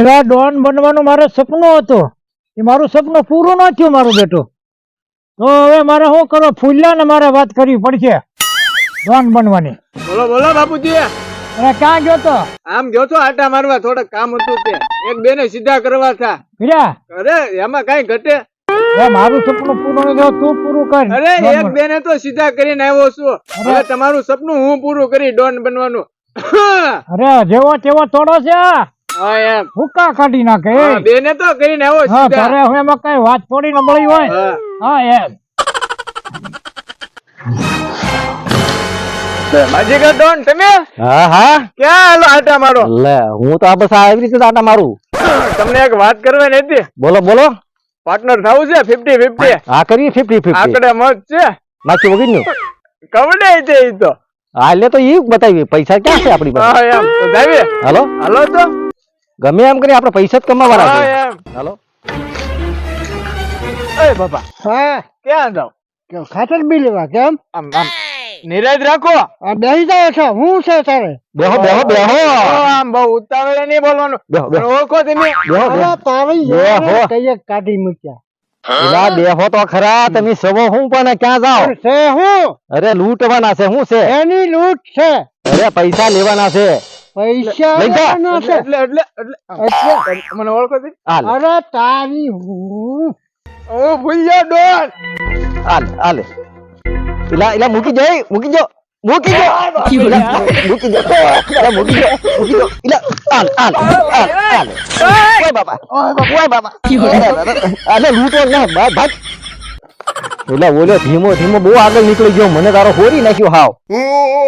એવા ડોન બનવાનું મારે સપનું હતું. એ મારું સપનું પૂરું ન થયું મારું બેટું. તો હવે મારે શું કરો? ફૂલ્યા ને મારે વાત કરવી પડશે ડોન બનવાની. બોલો બોલો બાપુજી. અરે ક્યાં ગયો તો? આમ ગયો તો આટા મારવા થોડા કામ હતું તે. એક બે ને સીધા કરવા થા. અરે એમાં કઈ ઘટે? મારું સપનું પૂરું થયું, તું પૂરું કર. અરે એક બન. બે ને તો સીધા કરીને આવ્યો છું. હવે તમારું સપનું હું પૂરું કરી ડોન બનવાનું. અરે જેવો તેવો તોડો છે. આ. હા એમ. હુક્કા કાઢી નાખે એ. હા, બે ને તો કરીને આવ્યો હા સીધા. હવે એમાં કઈ વાત થોડી ન મળી હોય. હા. હા એમ. બાજીગર ડોન તમે? હા હા. ક્યાં હાલો આટા મારો? લે હું તો આ બસ આવી રીતે આટા મારું. તમને એક વાત કરવાની હતી બોલો બોલો. પાર્ટનર થવું છે? ફિફ્ટી ફિફ્ટી આ કરીએ ફિફ્ટી ફિફ્ટી આકડે મત છે? માછી વગરનું કવડે છે ઈ તો? હા એટલે તો એ બતાવી. પૈસા ક્યાં છે આપણી પાસે? હા એમ. તો જાવી હાલો? હાલો તો. ગમે એમ કરી આપણે પૈસા જ કમાવાના હા છે. હાલો. એ બાપા. હા. ક્યાં જાવ કે ખાતર બી લેવા કેમ આમ આમ. નિરાજ રાખો. આ બેહી જાવ છો? હું છે તારે? બેહો બેહો બેહો. આમ બહુ ઉતાવળે નહીં બોલવાનું. બેહો બેહો. ઓળખો તમે બેહો બેહો. તારી બેહો. કઈ કાઢી મૂક્યા. બેહો તો ખરા તમે સવો હું પણ ક્યાં જાઓ? છે હું? અરે લૂંટવાના છે શું છે? એની લૂંટ છે. અરે પૈસા લેવાના છે. પૈસા. એટલે એટલે એટલે એટલે. મને ઓળખો અરે તારી હું. હું ભૂલ્યો ડોન હાલ હાલ. એલા એલા મૂકી જાય મૂકી જો મૂકી જો મૂકી જો મૂકી જો મૂકી જો એલા હાલ હાલ હાલ. હાલ ઓય. બાબા ઓય બાબા અરે લૂંટો ના ભાગ. ઓલો ધીમો ધીમો બહુ આગળ નીકળી ગયો. મને તારો હોરી નાખ્યો હાવ.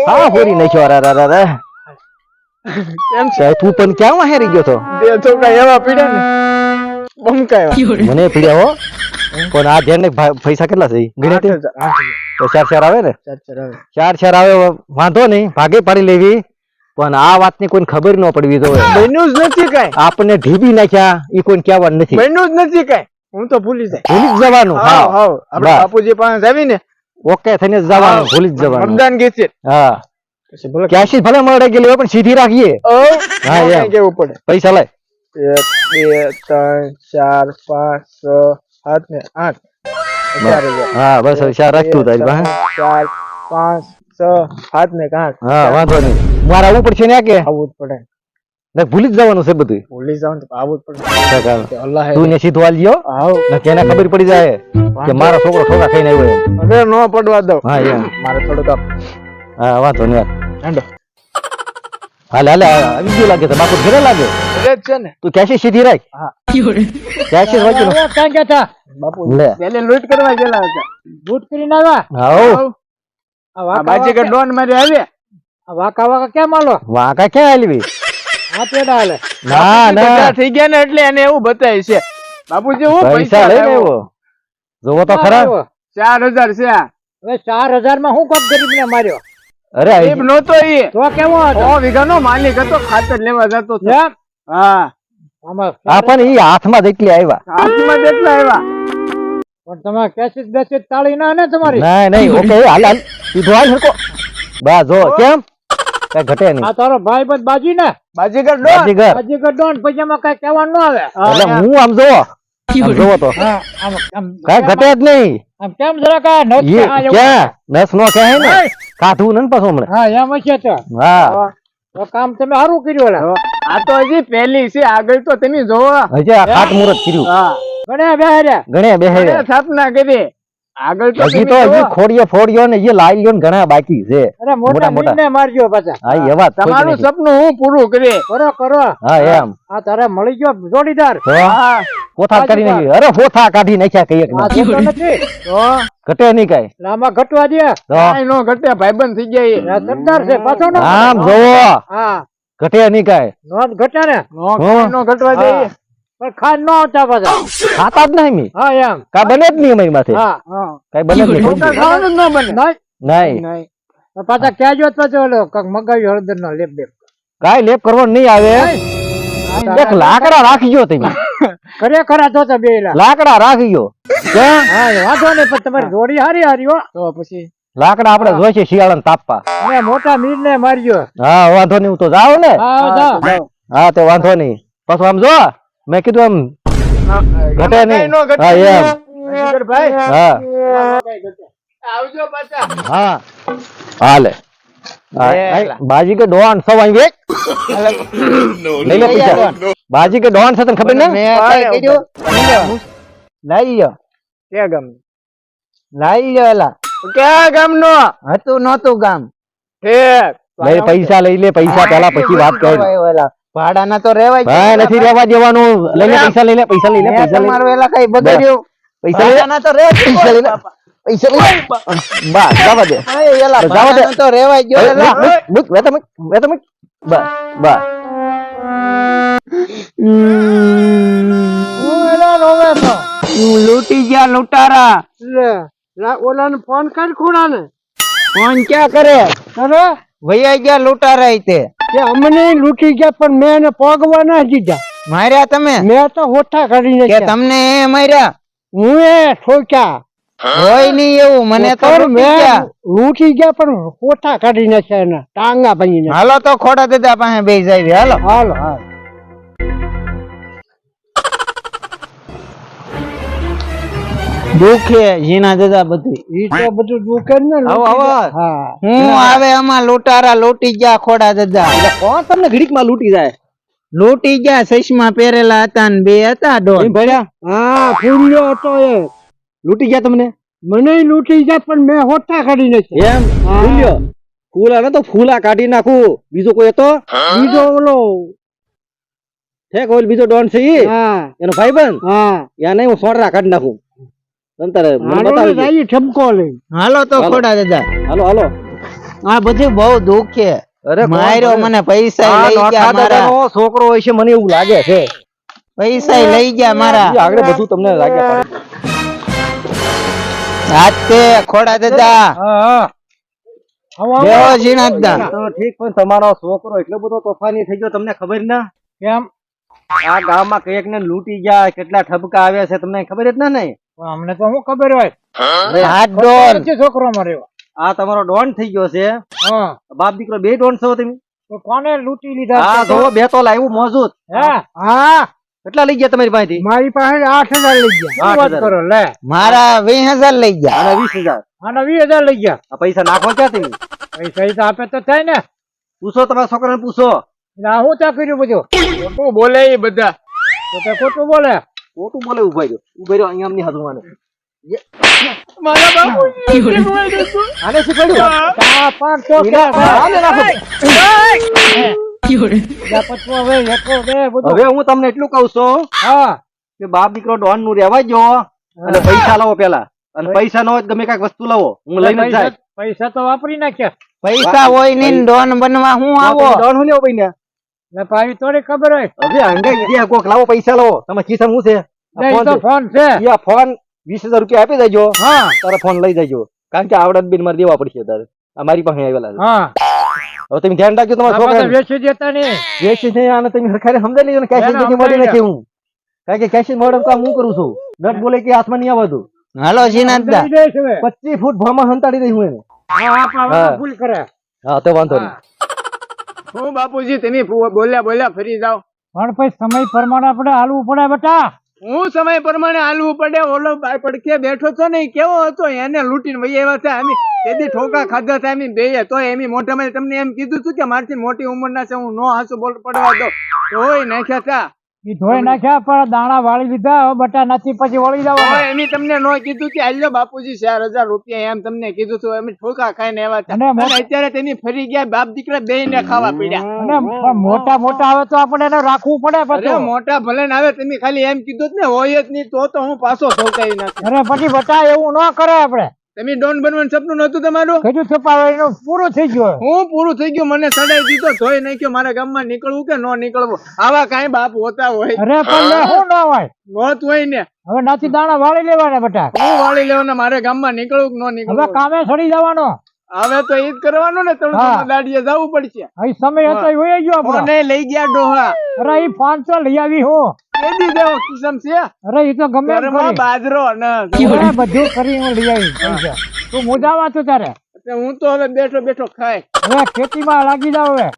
હા હોરી નાખ્યો. અરે અરે અરે. કેમ છે? તું પણ ક્યાં હેરી ગયો તો? બે છોકરા એવા પીડ્યા ને બમકાયો મને પીડ્યા હો. પણ આ ધ્યાન પૈસા કેટલા છે? ગણ્યા તે? તો ચાર ચાર આવે ને? ચાર ચાર આવે. વાંધો નહીં ભાગે પાડી લેવી. પણ આ વાતની કોઈ ખબર ન પડવી તો બન્યું જ નથી કઈ. આપણને ઢીબી નાખ્યા એ કોઈ કહેવાનું નથી. બન્યું જ નથી કઈ. હું તો ભૂલી જાય. ભૂલી જ જવાનું હા હા. આપણે બાપુજી પાસે જવી ને ઓકે થઈને જ જવાનું ભૂલી જ જવાનું. મતદાન ગીત હા. પછી ભલે. મળે ગયેલી હોય પણ સીધી રાખીએ. હા, યાર કેવું પડે. પૈસા લાય. એક બે ત્રણ ચાર પાંચ છ સાત ને આઠ. હા બસ હવે ચાર રાખતું તારી પાસે. ચાર પાંચ છ સાત ને આઠ. હા વાંધો નહીં. મારે આવવું પડશે ને કે? આવવું જ પડે. ને ભૂલી જ જવાનું છે બધું ભૂલી જવાનું તો આવું જ પડે. કે અલ્લાહ. તું ને સીધો ગયો આવ. ને કેને ખબર પડી જાય કે મારો છોકરો ઠોકા ખાઈને આવ્યો અરે નો પડવા દો હા યાર મારે થોડુંક હા વાંધો નહીં હેંડો. હાલે હાલે આવી ગયું લાગે છે બાપુ ઘરે લાગે? એટલે છે ને. તું કેશી સીધી રાખ? હા. કેશી વાંચી હવે ક્યાં ગયા બાપુ લે. પેલે લૂંટ કરવા ગયેલા હતા. લૂંટ કરીને આવ્યા? હાઉ. આ વાંકા બાજી કે વાંકા- ડોન મારી આવે? આ વાંકા વાંકા કેમ આલો વાકા ક્યાં આલવી હા પેડા આલે ના ના. થઈ ગયા ને એટલે એને એવું બતાય છે. બાપુજી હું પૈસા લઈ. આવ્યો. જોવો તો ખરા. ચાર હજાર છે. હવે ચાર હજારમાં હું કોક ગરીબ ને માર્યો? અરે ગરીબ નહોતો ઈ. તો કેવો હતો? સો વીઘાનો માલિક હતો ખાતર લેવા જતો હતો? હા. આમાં આ પણ ઈ હાથમાં જેટલી આવ્યા હાથમાં જેટલા આવ્યા પણ તમે કેસીસ બેસીસ તાળી ના ને તમારી? ના નહીં ઓકે હાલ હાલ. ઈ હાલ સરકો બા જો કેમ? કઈ ઘટે નહીં. આ તારો ભાઈ બધ બાજી ને? બાજીગર ડોન. બાજીગર. પછી માં કઈ કહેવાનું ન આવે. એટલે હું. આમ આમ જોવો તો. હા, આમ આમ કઈ ઘટે જ નહીં. કેમ જરાક આ નોટ ઈ આ એવું? ક્યાં? નસ નો કહે ને. કાઢવું ને પાછું હમણાં. હા એમ છે તો. હા. તો કામ તમે સારું કર્યું આ તો હજી પહેલી છે આગળ તો તમે જોવો. હજી આ ખાટ મુહૂર્ત કર્યું. હા. ગણે બેહર્યા. ગણે બેહે અરે સ્થાપના કરી આગળ તો હજી તો હજી ખોડિયો ફોડિયો ને એ લાઈઓ ને ઘણા બાકી છે. અરે મોટા, મોટા. મારજો પાછા. હા એ વાત તમારું સપનું હું પૂરું કરી કરો કરો. હા એમ. આ તારે મળી ગયો જોડીદાર. હા. કોથા કરી નાખી અરે ફોથા કાઢી નાખ્યા કઈ એક આ તો ઘટે નહીં કઈ. આમાં ઘટવા દે. કઈ નો ઘટે ભાઈબંધ થઈ. આ સરદાર છે પાછો નો આમ જોવો. હા. ઘટે નહીં કઈ. નો ઘટે ને. નો ઘટવા દે. પણ ખાન ન આવતા પાછા. ખાતા જ નહીં હા એમ. કા બને જ નહીં અમારી માથે હા હા. કઈ બને જ નહીં. ખાવાનું ન બને. નહીં. નહીં. નહીં. પાછા ક્યાં જો પાછો ઓલો કાંઈક મગાવ્યો હળદર નો લેપ બેપ. કાઈ લેપ કરવો નહીં આવે. એક લાકડા રાખી ગયો તમે. બે લા લાકડા રાખી ગયો. હા વાંધો નહીં પણ તમારી જોડી હારી હારી હો. તો પછી. લાકડા આપડે જોઈશે શિયાળા તાપવા મોટા મીર ને માર્યો હા વાંધો નહીં હું તો જાઉં ને. હા તો વાંધો નહીં. પછી આમ જો. મેં કીધું આમ ઘટે નહીં. હા એમ. હા. આવજો પાછા. હા. હાલે. બાજી કે ડોન સૌ આવી લઈ લે પૈસા. બાજી કે ડોન છે તને ખબર ને મેં લઈ લ્યો ક્યાં ગામ લઈ લ્યો એલા. ક્યાં ગામ નો હતું નહોતું ગામ. ઠીક. લઈ પૈસા લઈ લે પૈસા પેલા પછી વાત કર ભાડાના તો રેવાય ભાઈ નથી રહેવા દેવાનું. લઈ લે પૈસા લઈ લે પૈસા લઈ લે પૈસા લઈ લે તમારું એલા કઈ બગડ્યું? પૈસા લઈ લે તો રે પૈસા લઈ લે પૈસા લઈ લે બસ જવા દે. એલા જાવા દે. તો રેવાય ગયો એલા. મૂક, વેતા મૂક, વેતા મૂક. બસ બસ લૂટી ગયા લૂંટારા. ઓલાને ફોન કર ખૂણાને. ફોન ક્યાં કરે? વૈયા ગયા લૂંટારા તે. કે અમને લૂંટી ગયા પણ મેં એને પગવા ના દીધા. માર્યા તમે? મેં તો હોઠા કરીને કે તમને એ માર્યા? હું એ ઠોક્યા. હોય નહીં એવું મને તો લૂંટી ગયા. પણ હોઠા કાઢીને છે એના ટાંગા ભાઈ હાલો તો ખોડા દીધા પાસે બે જાય હાલો. હાલો હાલ. દુખે જીના દાદા બધું. ઈ તો બધું ને. ગયા. હા. આવે આમાં લોટારા લોટી ગયા ખોડા દાદા કોણ તમને ઘડીકમાં લૂટી જાય? લૂંટી ગયા ચશ્મા પહેરેલા હતા ને બે હતા ડોન. ભર્યા? હા ફૂલ્યો હતો એ. લૂટી ગયા તમને? મને લૂટી ગયા પણ મેં હોઠા કાઢી છે એમ? હા. ફૂલ્યો ફૂલા ને તો ફૂલા કાઢી નાખું. બીજો કોઈ હતો? બીજો ઓલો. છે કોઈ બીજો ડોન છે ઈ. હા. એનો ભાઈબંધ? હા. યા નહીં હું સોડરા કાઢી નાખું. તમ મને બતાવી બતાવજો. લઈ હાલો તો ખોડા દાદા. હાલો હાલો. આ બધું બહુ દુખે. અરે માર્યો મને પૈસા લઈ ગયા મારા. છોકરો હોય છે મને એવું લાગે છે. પૈસા લઈ ગયા મારા. આગળ બધું તમને લાગે પડે. હાથ ખોડા દાદા. હા હા. આવો, આવો. દાદા તો ઠીક પણ તમારો છોકરો એટલો બધો તોફાની થઈ ગયો તમને ખબર ના? કેમ? આ ગામમાં કંઈક ને લૂંટી ગયા કેટલા ઠબકા આવ્યા છે તમને ખબર જ ના નહીં? અમને તો શું ખબર હોય? હાથ ડોન. છોકરો માર્યો આ તમારો ડોન થઈ ગયો છે. હા. બાપ દીકરો બે ડોન છો તમે? તો કોને લૂંટી લીધા હા તો? જો બે તો લાવ્યું મોજૂદ. હે? હા. કેટલા લઈ ગયા તમારી પાસેથી? મારી પાસે આઠ હજાર લઈ ગયા. વાત કરો લે. મારા વીસ હજાર લઈ ગયા. અને વીસ હજાર. આના વીસ હજાર લઈ ગયા. આ પૈસા નાખો ક્યાં તમે? પૈસા તો આપે તો થાય ને. પૂછો તમારા છોકરાને પૂછો. ના આ હું ત્યાં કર્યું બધું? ખોટું બોલે એ બધા. તો ખોટું બોલે. ખોટું બોલે ઊભા રહ્યો ઊભા રહ્યો અહીંયા અમને હાથું મારા બાપુ આને શીખવાડ્યું પાંચ તો આને નાખો. જા પચવા વે હેઠો દે બધું હવે હું તમને એટલું કહું છું હા કે બાપ દીકરો ડોનનું રેવા જો અને પૈસા લાવો પેલા અને પૈસા ન હોય તો ગમે કંઈક વસ્તુ લાવો હું લઈને જાય પૈસા પૈસા તો વાપરી નાખ્યા પૈસા હોય ને ડોન બનવા હું આવો ડોન હું લેવો ભાઈ ને પાછી થોડી ખબર હોય. હવે હંગાઈ ગયા કોક લાવો પૈસા લાવો. તમે ખિસ્સા શું છે? આ ફોન તો છે. ફોન છે. આ ફોન 20000 રૂપિયા આપી દેજો. હા. તારો ફોન લઈ જજો કારણ કે આવડત બિન મારે દેવા પડશે તારે. અમારી પાસે આવેલા છે. હા. હવે તમે ધ્યાન રાખજો તમારા બધા વેચી દેતા ને વેચી છે આને તમે હરખારે સમજાવી લેજો ને કેશ જગ્યાએ મળી નાખી હું. કારણ કે કેશ મોડમ કામ હું કરું છું? નટ બોલે કે હાથમાં નહીં આવતું. હાલો ઝીણા દા પચીસ ફૂટ ભોમાં હંતાડી રહી હું એને. હા હા હા. હા તો વાંધો નહીં. હા. બાપુજી તેની બોલ્યા બોલ્યા ફરી જાવ પણ પછી સમય પ્રમાણે આપણે હાલવું પડે બેટા. હું સમય પ્રમાણે હાલવું પડે ઓલો બાય પડખે બેઠો છો ને કેવો હતો? એને લૂંટીને વહી આવ્યા છે અમે તેથી ઠોકા ખાધા છે એમ બે તો એમી મોઢામાં તમને એમ કીધું હતું કે મારથી મોટી ઉંમરના છે હું નો હાસુ બોલ પડવા દો તોય નાખ્યા હતા. ધોઈ નાખ્યા પણ દાણા વાળી લીધા બટા નથી પછી વળી જાવ એની તમને નો કીધું કે આલ્યો બાપુજી ચાર હજાર રૂપિયા એમ તમને કીધું તું એમ ઠોકા ખાઈને એવા અત્યારે તેની ફરી ગયા બાપ દીકરા બે ને ખાવા પીડ્યા. અને મોટા મોટા આવે તો આપણે એને રાખવું પડે પછી મોટા ભલે ને આવે તમે ખાલી એમ કીધું ને હોય જ નહીં તો તો હું પાછો ઠોકાઈ નાખું. અરે પછી બટા એવું ન કરે આપણે. તમે ડોન બનવાનું સપનું નતું તમારું? હજુ છુપાવે એનું પૂરું થઈ ગયું. હું પૂરું થઈ ગયું મને સડાઈ દીધો ધોઈ નાખ્યો મારા ગામમાં નીકળવું કે ન નીકળવું? આવા કાંઈ બાપ હોતા હોય. અરે પણ હું ના હોય? નોત હોય ને. હવે નાથી દાણા વાળી લેવાના બટા. હું વાળી લેવાના મારે ગામમાં નીકળવું કે ન હવે કામે સડી જવાનો. હવે તો ઈદ કરવાનું ને. ત્રણસો દાડીએ જવું પડશે. અહીં સમય હતો હોય ગયો આપણો. લઈ ગયા ડોહા? અરે ઈ પાંચસો લઈ આવી હું. કેદી દેવો કિસમ છે. અરે તો ગમે ઘરમાં બાજરો ને બધું કરી હું લઈ આવી તું મોજામાં તું તારે હું તો હવે બેઠો બેઠો ખાય હવે ખેતીમાં લાગી જાવ હવે.